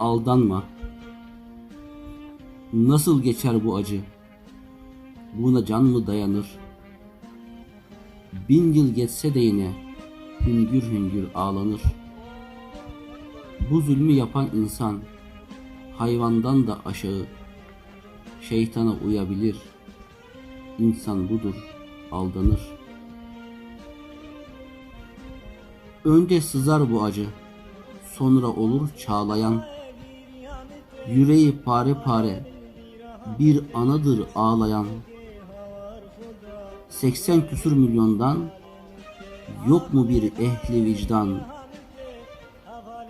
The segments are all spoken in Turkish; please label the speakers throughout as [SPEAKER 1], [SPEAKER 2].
[SPEAKER 1] aldanma. Nasıl geçer bu acı? Buna can mı dayanır? Bin yıl geçse de yine hüngür hüngür ağlanır. Bu zulmü yapan insan hayvandan da aşağı şeytana uyabilir. İnsan budur, aldanır. Önce sızar bu acı, sonra olur çağlayan. Yüreği pare pare, bir anadır ağlayan. 80 küsur milyondan yok mu bir ehli vicdan?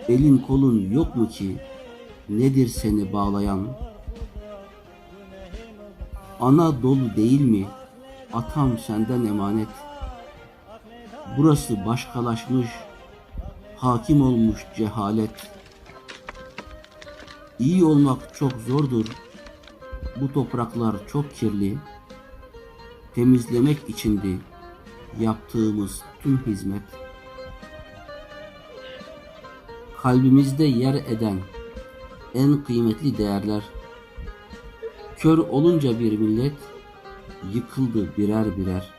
[SPEAKER 1] Elin kolun yok mu ki nedir seni bağlayan? Ana dolu değil mi? Atam senden emanet. Burası başkalaşmış, hakim olmuş cehalet. İyi olmak çok zordur. Bu topraklar çok kirli. Temizlemek içindi yaptığımız tüm hizmet. Kalbimizde yer eden en kıymetli değerler. Kör olunca bir millet yıkıldı birer birer.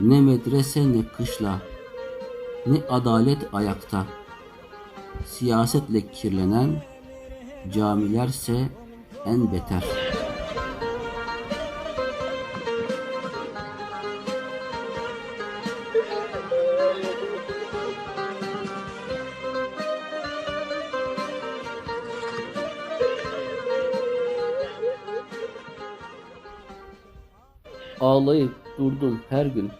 [SPEAKER 1] Ne medrese ne kışla, ne adalet ayakta. Siyasetle kirlenen camilerse en beter. Ağlayıp durdum her gün.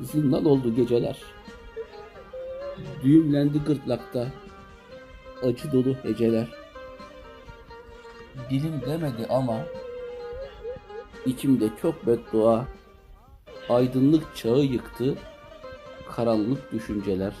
[SPEAKER 1] Zindan oldu geceler. Düğümlendi gırtlakta. Acı dolu heceler. Dilim demedi ama içimde çok beddua. Aydınlık çağı yıktı. Karanlık düşünceler.